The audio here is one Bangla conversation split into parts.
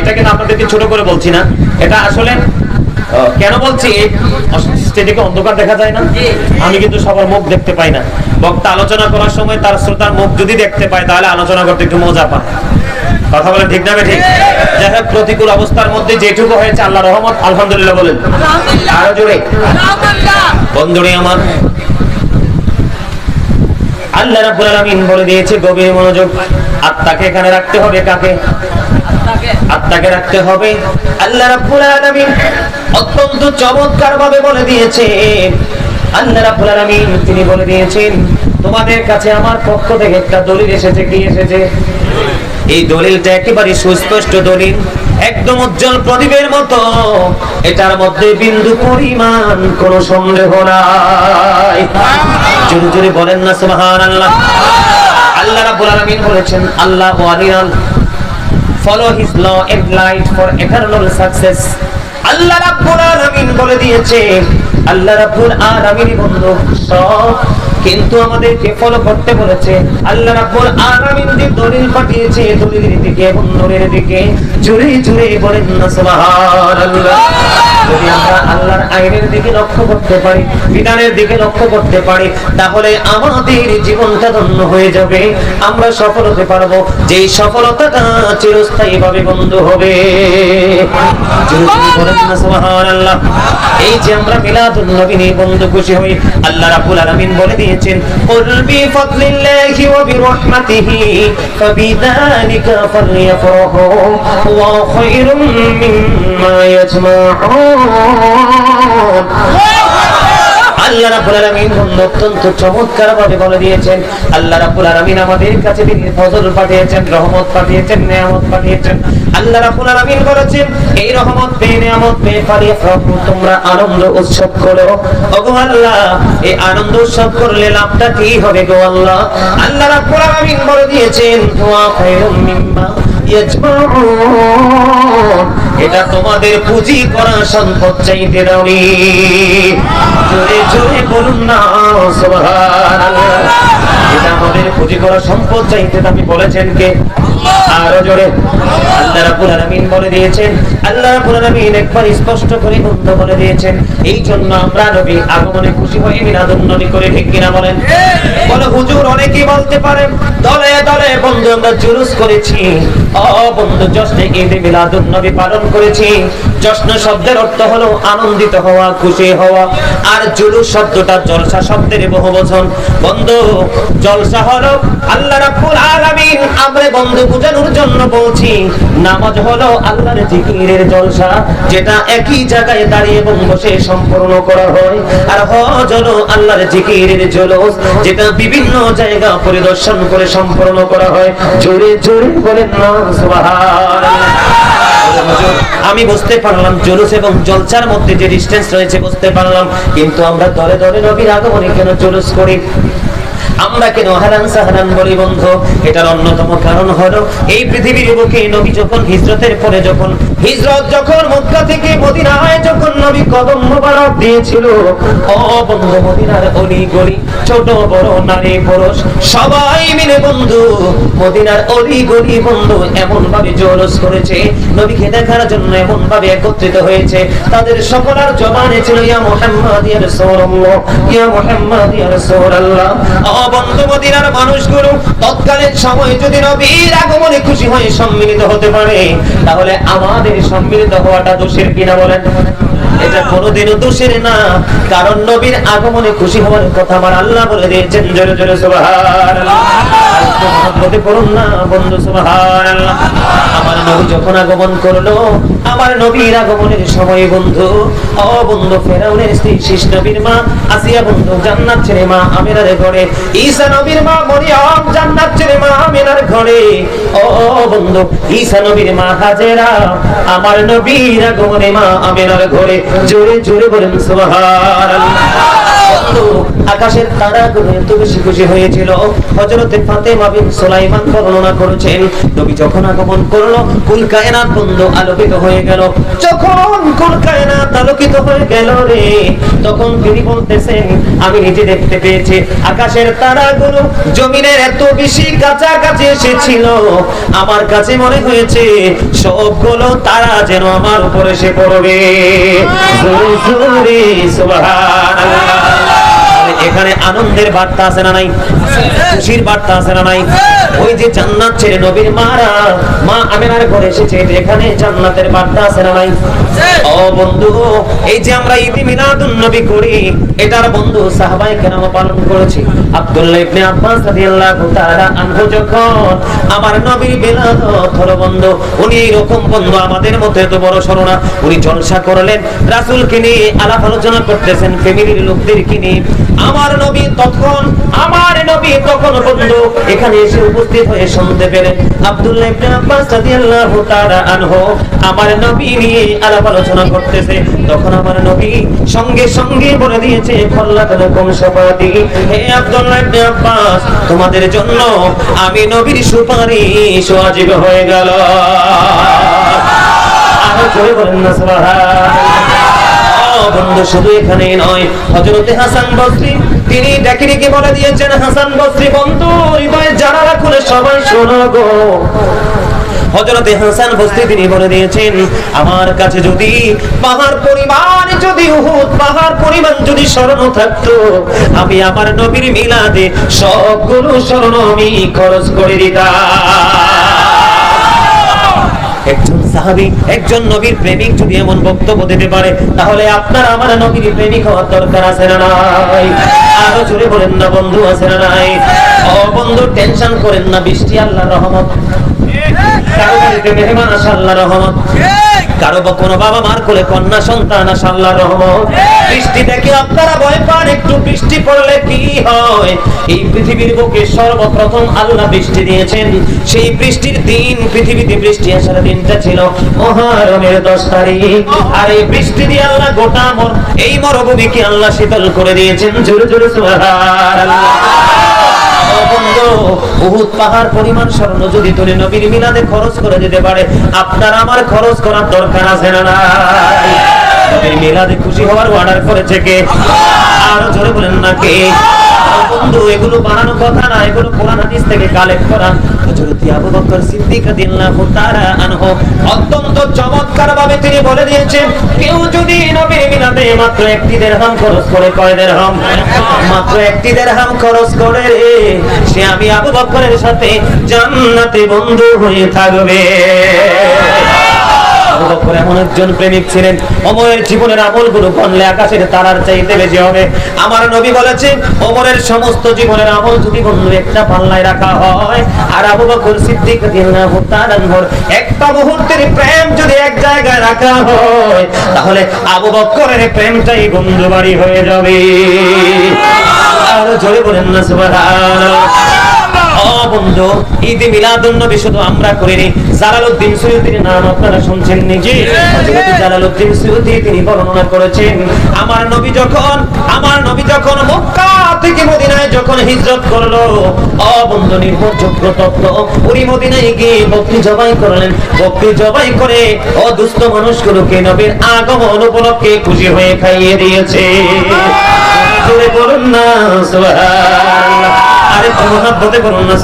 এটা কিন্তু আপনাদেরকে ছোট করে বলছি না। এটা আসলে কেন বলছি? স্টেজে অন্ধকার দেখা যায় না? আমি কিন্তু সবার মুখ দেখতে পাই না। বক্তা আলোচনা করার সময় তার শ্রোতার মুখ যদি দেখতে পায় তাহলে আলোচনা করতে একটু মজা পায়। কথা বলে ঠিক না ঠিক যাই হোক প্রতিকূল অবস্থার মধ্যে যেটুকু হয়েছে আল্লাহ রহমত আলহামদুলিল্লাহ বলেন। আরও জোরে। বন্ধুরে আমার। আল্লাহ রাব্বুল আলামিন বলে দিয়েছে গভীর মনোযোগ। আত্মাকে এখানে রাখতে হবে কাকে? আত্মাকে রাখতে হবে। আল্লাহ রাব্বুল আলামিন অত্যন্ত চমৎকার ভাবে বলে দিয়েছে আল্লাহ রাব্বুল আলামিন তিনি বলে দিয়েছেন, তোমাদের কাছে আমার পক্ষ থেকে একটা দলিল এসেছে, কি এসেছে? এই দলিলটা একেবারে সুস্পষ্ট দলিল, একদম উজ্জ্বল প্রদীপের মতো। এটার মধ্যে বিন্দু পরিমাণ কোনো সন্দেহ নাই। জোরে জোরে বলেন না, সুবহানাল্লাহ। আল্লাহ রাব্বুল আলামিন বলেছেন, আল্লাহ ওয়ালিয়ান follow his law and light for eternal success. আল্লাহ রাব্বুল আলামিন বলে দিয়েছে, আল্লাহ রাব্বুল আলামিন বন্ধু, সব কিন্তু আমাদেরকে ফলো করতে বলেছে। আল্লাহ রাব্বুল আলামিন যে দলিল পাঠিয়েছে, দলিলের দিকে এবং নূরের দিকে জুড়ে জুড়ে বলেন না, সুবহানাল্লাহ। যদি আমরা আল্লাহর আইনের দিকে লক্ষ্য করতে পারি, বিধানের দিকে লক্ষ্য করতে পারি, তাহলে আমাদের জীবনটা ধন্য হয়ে যাবে। আমরা সফল হতে পারব। যেই সফলতাটা চিরস্থায়ী ভাবে বন্ধ হবে। এই যে আমরা মিলাদুন নবী নিয়ে বন্ধু খুশি হই, আল্লাহ রাব্বুল আলামিন বলে দিয়েছেন, কুল বিফাদলিল্লাহি ওয়া বিরহমাতিহি ফাবিযালিকা ফালইফরাহু ওয়া খায়রুম মিম্মা ইয়াজমাউন। আনন্দ উৎসব করলে লাভটা কি হবে গো আল্লাহ? আল্লাহ রাব্বুল বলে দিয়েছেন এটা তোমাদের পুঁজি করা সম্পদ চাইতে দাওনি। জোরে জোরে বলুন না, সুবহানাল্লাহ। এটা আমাদের পুঁজি করা সম্পদ চাইতে দামি বলেছেন কে? আরও জোরে। পালন করেছি, জশ্ন শব্দের অর্থ হলো আনন্দিত হওয়া, খুশি হওয়া, আর জুলুস শব্দটা জলসা শব্দের বহু বন্ধু, জলসা হলো আল্লাহ আমরা বন্ধু বোঝানোর জন্য বলছি নামাজ হলো আল্লাহর জিকিরের জলসা, যেটা একই জায়গায় দাঁড়িয়ে এবং বসে সম্পূর্ণ করা হয়। আর হজ হলো আল্লাহর জিকিরের জলস, যেটা বিভিন্ন জায়গা পরিদর্শন করে সম্পূর্ণ করা হয়। জোরে জোরে বলেন না আমি বুঝতে পারলাম জুলুস এবং জলসার মধ্যে যে ডিস্টেন্স রয়েছে, বুঝতে পারলাম। কিন্তু আমরা দলে দলে নবীর আগমনে কেন জুলুস করি? আমরা কেন হারান সাহারান বলি বন্ধু? এটার অন্যতম কারণ হলো, এই পৃথিবীর বুকে নবী যখন হিজরতের পরে যখন, হিজরত যখন মক্কা থেকে মদিনায় যখন নবী কদম মোবারক দিয়েছিল, ও বন্ধু, মদিনার অলি গলি ছোট বড় নারী পুরুষ, সবাই মিলে বন্ধু, মদিনার অলি গলি বন্ধু এমন ভাবে জোরস করেছে, নবীকে দেখার জন্য এমন ভাবে একত্রিত হয়েছে। তাদের সকলের জবানে ছিল, ইয়া মুহাম্মদ ইয়া রাসূলুল্লাহ, ইয়া মুহাম্মদ ইয়া রাসূলুল্লাহ। বন্ধু মানুষগুলো তৎকালীন সময় যদি নবীর আগমনে খুশি হয়ে সম্মিলিত হতে পারে, তাহলে আমাদের সম্মিলিত হওয়াটা দোষের কিনা বলেন? এটা কোনোদিনও দোষের না, কারণ নবীর আগমনে খুশি হওয়ার কথা আমার আল্লাহ বলে দিয়েছেন, জোরে জোরে, সুবহানাল্লাহ। করুন না, বন্ধু আমার নবী যখন আগমন করল, আমার নবীর আগমনের সময় বন্ধু, ও বন্ধু, ফেরাউনের স্ত্রী শিশ নবীর মা, আসিয়া বন্ধু, জান্নাত ছেড়ে মা আমিনার ঘরে। ঈসা নবীর মা মরিয়ম, জান্নাত ছেড়ে মা আমিনার ঘরে। ও বন্ধু, ঈসা নবীর মা হাজেরা, আমার নবীর আগমনে মা আমিনার ঘরে। জোরে জোরে বলেন, সুবহানাল্লাহ। আকাশের তারাগুলো এত বেশি খুশি হয়েছিল। হযরতে ফাতেমা বিন সুলাইমান বর্ণনা করেছেন, নবী যখন আগমন করল, কুল কায়নাত বন্ধ আলোকিত হয়ে গেল। যখন কুল কায়নাত আলোকিত হয়ে গেল রে, তখন তিনি বলতেছেন, আমি নিজে দেখতে পেয়েছি, আকাশের তারাগুলো জমিনের এত বেশি কাছাকাছি এসেছিল। আমার কাছে মনে হয়েছে, সবগুলো তারা যেন আমার উপরে এসে পড়বে। সুবহানাল্লাহ। এখানে আনন্দের বার্তা আছে না নাই? খুশির বার্তা আছে না নাই? ওই যে জান্নাত ছেড়ে নবীর মারা, মা আমেনার ঘরে এসেছে এখানে জান্নাতের বার্তা আছে না নাই? ও বন্ধু, এই যে আমরা ঈদ মিলাদুন নবী করি, এটার বন্ধু সাহাবায়ে কেরাম পালন করেছি। আব্দুল্লাহ ইবনে আব্বাস রাদিয়াল্লাহু তাআলা আনহু যখন আমার নবীর বিলাদত হলো বন্ধু, উনি এরকম বন্ধু আমাদের মধ্যে এত বড় শরণা উনি জলসা করলেন, রাসূলকে নিয়ে আলাপ আলোচনা করতেছেন, ফ্যামিলির লোকদেরকে নিয়ে? আমার নবী তখন, আমার নবী তখন বন্ধু, এখানে এসে উপস্থিত হয়ে শুনতে পেলেন আব্দুল্লাহ ইবনে আব্বাস রাদিয়াল্লাহু তাআলা আনহু। আমার নবী নিয়ে আলাপ আলোচনা করতেছে। তখন আমার নবী সঙ্গে সঙ্গে বলে দিয়েছে ফল্লাতুকুম শাফাতি হে আব্দুল্লাহ ইবনে আব্বাস, তোমাদের জন্য আমি নবীর সুপারিশ ওয়াজিব হয়ে গেল। আরও জোরে বলেন না, সুবহানাল্লাহ। বন্ধু, শুধু নয়। হযরতে হাসান তিনি ডেকে ডেকে বলে দিয়েছেন, হাসান বন্ধু যারা খুলে সবাই শোনো গো। হযরতে হাসান বসরি, তিনি বলে দিয়েছেন, আমার কাছে যদি পাহাড় পরিমাণ, যদি উহুদ, পাহাড় পরিমাণ যদি স্বর্ণ থাকতো, আমি আমার নবীর মিলাদে সবগুলো স্বর্ণ আমি খরচ করে দিতাম। একজন সাহাবী, একজন নবীর প্রেমিক যদি এমন বক্তব্য দিতে পারে, তাহলে আপনার আমার নবীর প্রেমিক হওয়ার দরকার আছে না নাই? আরও জোরে বলেন না, বন্ধু আছে না নাই? ও বন্ধু, টেনশন করেন না, বৃষ্টি আল্লাহ রহমত। কারও বাড়িতে মেহমান আসা আল্লাহর রহমত। কারও বা কোনো বাবা মার কোলে কন্যা সন্তান আসা আল্লাহর রহমত বৃষ্টি দেখে আপনারা ভয় পান একটু বৃষ্টি পড়লে কি হয়? এই পৃথিবীর বুকে সর্বপ্রথম আল্লাহ বৃষ্টি দিয়েছেন। সেই বৃষ্টির দিন পৃথিবীতে বৃষ্টি আসার দিনটা ছিল মহারমের দশ তারিখ। আর এই বৃষ্টি দিয়ে আল্লাহ গোটা মর এই মরভূমিকে আল্লাহ শীতল করে দিয়েছেন। জোরে জোরে সুবহানাল্লাহ। উহুদ পাহাড় পরিমাণ স্বর্ণ যদি তুমি নবীর মিলাদে খরচ করে দিতে পারে, আপনার আমার খরচ করার দরকার আছে না নবীর মিলাদে খুশি হওয়ার অর্ডার করেছে কে? জোরে বলেন না কে? বন্ধু, এগুলো বানানো কথা না, এগুলো কোরআন হাদিস থেকে কালেক্ট করা। হযরত আবু বকর সিদ্দিক রাদিয়াল্লাহু তাআলা আনহু অত্যন্ত চমৎকার ভাবে তিনি বলে দিয়েছেন, কেউ যদি নবীর মিলাদে মাত্র একটি দিরহাম খরচ করে, কয় দিরহাম মাত্র একটি দিরহাম খরচ করে। সে আমি আবু বকরের সাথে জান্নাতে বন্ধু হয়ে থাকবে। বকর এমন একজন প্রেমিক ছিলেন। ওমরের জীবনের আমলগুলো গণলে আকাশের তারার চাইতে বেশি হবে। আমার নবী বলেছেন ওমরের সমস্ত জীবনের আমল যদি বন্ধু একটা পাল্লায় রাখা হয়। আর আবু বকর সিদ্দিক একটা মুহূর্তের প্রেম যদি এক জায়গায় রাখা হয়, তাহলে আবু বকরের প্রেমটাই বন্ধু বাড়ি হয়ে যাবে। আরও বলেন না বন্ধু, ঈদ মিলাদুন নবী শুধু আমরা করিনি। জালালউদ্দিন সুয়ুতির নাম আপনারা শুনছেন জালালউদ্দিন সুয়ুতি তিনি বর্ণনা করেছেন, আমার নবী যখন, আমার নবী যখন মক্কা থেকে মদিনায় যখন হিজরত করল, ও বন্ধু, নির্ভরযোগ্য তত্ত্ব, উনি মদিনায় গিয়ে বকরি জবাই করলেন। বকরি জবাই করে ও দুস্থ মানুষগুলোকে নবীর আগমন উপলক্ষে খুশি হয়ে খাইয়ে দিয়েছে। জোরে বলুন না, সুবহানাল্লাহ। আরে মহাব্বতে বলুন না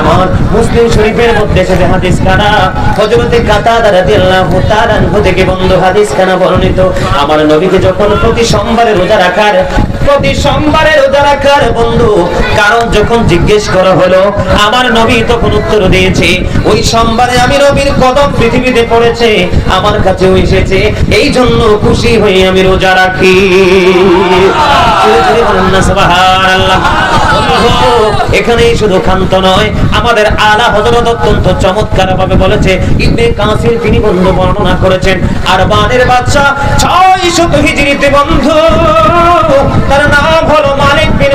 আমার মুসলিম শরীফের মধ্যে এসেছে হাদিস খানা হযরতে কাতাদা রাদিয়াল্লাহু তাআলা আনহু থেকে বন্ধু হাদিস খানা বর্ণিত। আমার নবীকে যখন প্রতি সোমবারে রোজা রাখার, প্রতি সোমবারে রোজা রাখার বন্ধু, কারণ যখন জিজ্ঞেস করা হলো, আমার নবী তখন উত্তর দিয়েছে, ওই সোমবারে আমি নবীর কদম পৃথিবীতে পড়েছে, আমার কাছেও এসেছে এই জন্য খুশি হয়ে আমি রোজা রাখি। এখানেই শুধু ক্ষান্ত নয়, আমাদের আলা হযরত অত্যন্ত চমৎকার ভাবে বলেছে, ইবনে কাসির তিনি বর্ণনা করেছেন আর বানের ছয় শত হিজরিতে বন্ধু। তার নাম হলো মালিক বিন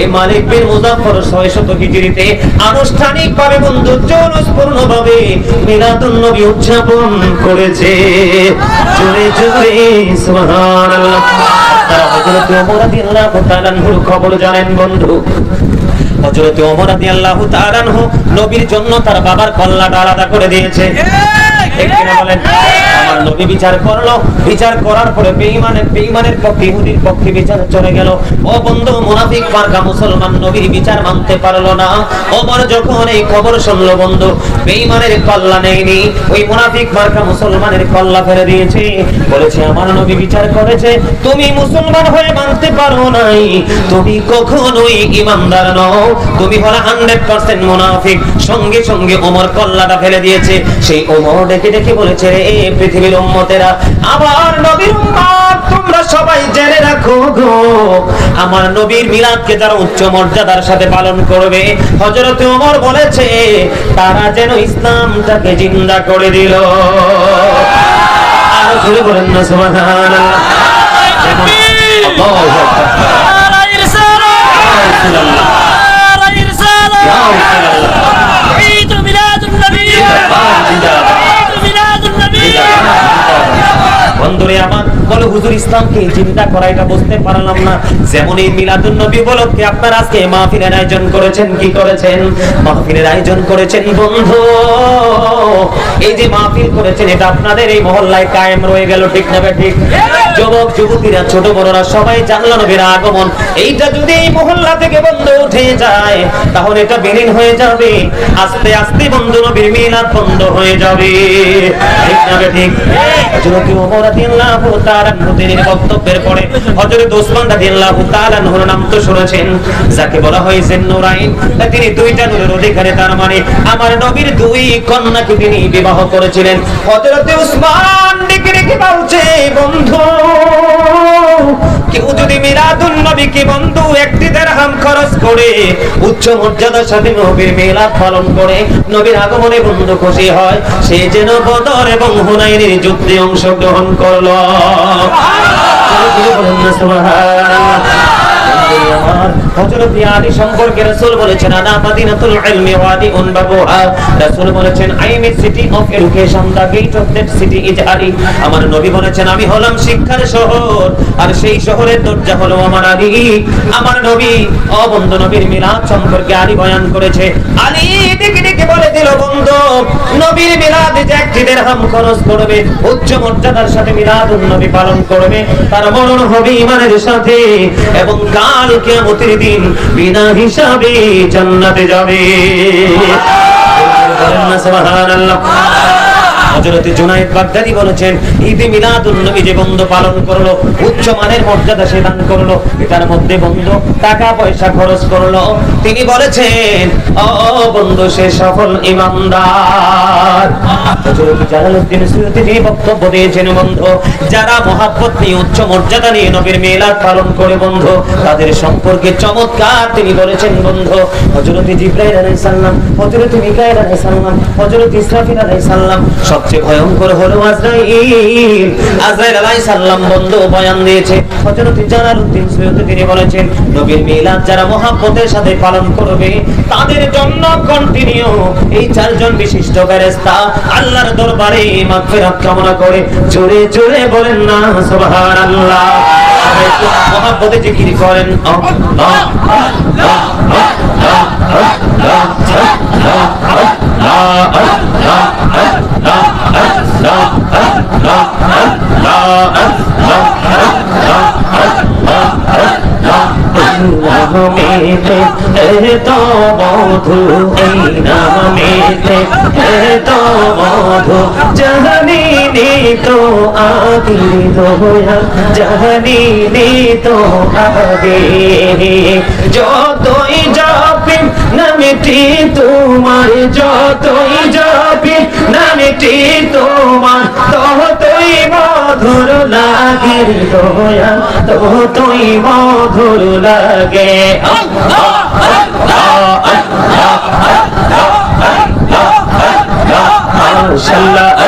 এই মালিক বিন ছয় শত হিজরিতে আনুষ্ঠানিক ভাবে বন্ধু জনস্পূর্ণ ভাবে মিলাদুন উদযাপন করেছে। জোরে জোরে তারা হযরত ওমর রাদিয়াল্লাহু তাআলা খবর জানেন বন্ধু। হযরত ওমর রাদিয়াল্লাহু তাআলা আনহু নবীর জন্য তার বাবার কল্লাটা আলাদা করে দিয়েছে। ঠিক কিনা বলেন আমার নবী বিচার করল। বিচার করার পরে বেঈমানের বেঈমানের পক্ষে ইহুদির পক্ষে বিচার চলে গেল। ও বন্ধু, মুনাফিক মুসলমান নবীর বিচার মানতে পারল না। ওমর যখন এই খবর শুনলো বন্ধু, বেঈমানের নেয়নি। ওই মুনাফিক মুসলমানের ফেলে দিয়েছে। বলেছে, আমার নবী বিচার করেছে। তুমি মুসলমান হয়ে মানতে পারো নাই। তুমি কখনোই ইমানদার নও। তুমি হলো হান্ড্রেড পার্সেন্ট মুনাফিক। সঙ্গে সঙ্গে ওমর কল্লাটা ফেলে দিয়েছে। সেই ওমর ডেকে ডেকে বলেছে, রে পৃথিবীর উম্মতেরা আমার নবীর উম্মত তোমরা সবাই জেনে রাখো গো। আমার নবীর মিলাদকে যারা উচ্চ মর্যাদার সাথে পালন করবে হযরত ওমর বলেছে তারা যেন ইসলামটাকে জিন্দা করে দিল। আর জোরে বলেন না সুবহানাল্লাহ। আল্লাহু আকবার। বন্ধুরে আমার বলে, হুজুর ইসলামকে চিন্তা করা, এটা বুঝতে পারলাম না। যেমন এই মিলাদুন নবী উপলক্ষে আপনারা আজকে মাহফিলের আয়োজন করেছেন, কি করেছেন? মাহফিলের আয়োজন করেছেন, বন্ধু, এই যে মাহফিল করেছেন, এটা আপনাদের এই মহল্লায় কায়েম রয়ে গেল, ঠিক না ঠিক? যুবক, যুবতীরা, ছোট বড়রা, সবাই জানলো নবীর আগমন। এইটা যদি এই মহল্লা থেকে বন্ধ উঠে যায়, তাহলে এটা বিলীন হয়ে যাবে। আস্তে আস্তে বন্ধু, নবীর মিলাদ বন্ধ হয়ে যাবে। ঠিক না ঠিক? হযরত ওমর রাদিয়াল্লাহু তাআলা নবীর বক্তব্যের পরে হযরত ওসমান রাদিয়াল্লাহু তাআলা নহর নাম তো শুনেছেন। যাকে বলা হয় জিন্নুরাইন। তিনি দুইটা নূরের অধিকারী, তার মানে আমার নবীর দুই কন্যাকে তিনি বিবাহ করেছিলেন। হযরত ওসমান ডেকে ডেকে বলছে, বন্ধু কেউ যদি মিলাদুন নবীকে বন্ধু একটি দেড়হাম খরচ করে উচ্চ মর্যাদার সাথে নবীর মিলাদ পালন করে নবীর আগমনে বন্ধু খুশি হয় সে যেন বদর এবং হুনাইনের যুদ্ধে অংশগ্রহণ করল সুবহানাল্লাহ। আমার নবী বলেছেন, আমি হলাম শিক্ষার শহর, আর সেই শহরের দরজা হলো আমার আমার নবী অবন্ধ নবীর মিলাদ সম্পর্কে আলী বয়ান করেছে। আলী ডেকে বলে দিল নবীর মিলাদে উচ্চ মর্যাদার সাথে মিলাদুন নবী পালন করবে, তার মরণ হবে সাথে এবং কাল দিন বিনা হিসাবে জান্নাতে যাবে। বলেন না সুবহানাল্লাহ। হযরত জুনায়েদ বাগদাদি বলেছেন, ঈদে মিলাদুন নবী যে বন্ধ পালন করল, উচ্চ মানের মর্যাদা সে দান করল, এটার মধ্যে বন্ধ টাকা পয়সা খরচ করল। তিনি বলেছেন, ও বন্ধু সে সফল ইমানদার। হযরত জালালউদ্দিন সুয়ুতি তিনি বক্তব্য দিয়েছেন, বন্ধু, যারা মহাব্বত নিয়ে উচ্চ মর্যাদা নিয়ে নবীর মিলাদ পালন করে, বন্ধু, তাদের সম্পর্কে চমৎকার তিনি বলেছেন, বন্ধু। হযরত জিব্রাইল আলাইহিস সালাম, হযরত মিকাইল আলাইহিস সালাম, হযরত ইসরাফিল আলাইহিস সালাম সবচেয়ে ভয়ঙ্কর হলো আজরাইল আজরাইল আলাইহিস সালাম বন্ধু বয়ান দিয়েছে হযরত জালালউদ্দিন সুয়ুতি তিনি বলেছেন নবীর মিলাদ যারা মহাব্বতের সাথে পালন করবে তাদের জন্য কন্টিনিউ এই চারজন বিশিষ্ট ফেরেশতা আল্লাহর দরবারে মাগফিরাত কামনা করে জোরে জোরে বলেন না সুবহানাল্লাহ মহাব্বতে জিকির করেন আল্লাহ আল্লাহ আল্লাহ আল্লাহ আল্লাহ আল্লাহ নামেতে হে তো বধু এই নামেতে হে তো বধু জানি নি তো আদি দোয়া জানি নি তো আগে যতই যা নামেটি তোমার যতই যাবে নামেটি তোমার ততই মধুর লাগে দোয়া ততই মধুর লাগে। মাশাআল্লাহ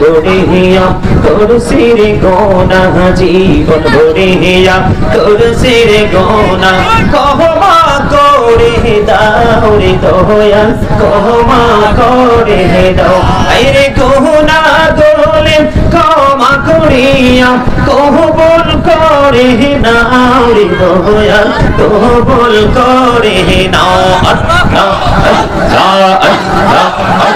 গড়ে হিয়া তোর সিরে গোনা জীবন গড়ে হিয়া তোর সিরে গোনা কহমা করে দাও রে দয়া কহমা করে দাও আরে গোনা গোলে ক্ষমা করিয়া কহবল করে নাও রে দয়া কহবল করে নাও আল্লাহ আল্লাহ আল্লাহ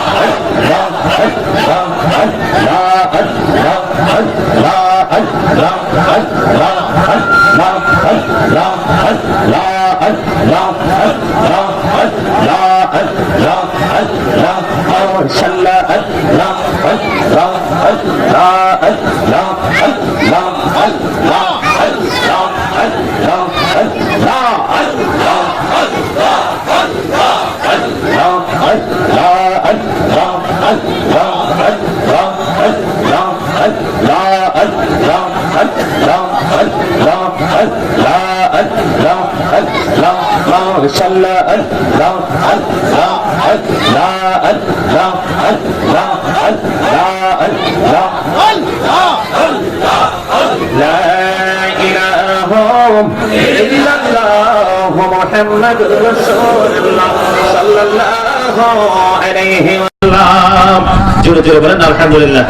সাল্লা আল্লাহ আল্লাহ আল্লাহ আল্লাহ আল্লাহ আল্লাহ আল্লাহ আল্লাহ আল্লাহ আল্লাহ আল্লাহ আল্লাহ আল্লাহ আল্লাহ আল্লাহ لا إله إلا الله محمد رسول الله صلى الله عليه وسلم জোরে জোরে বলেন আলহামদুলিল্লাহ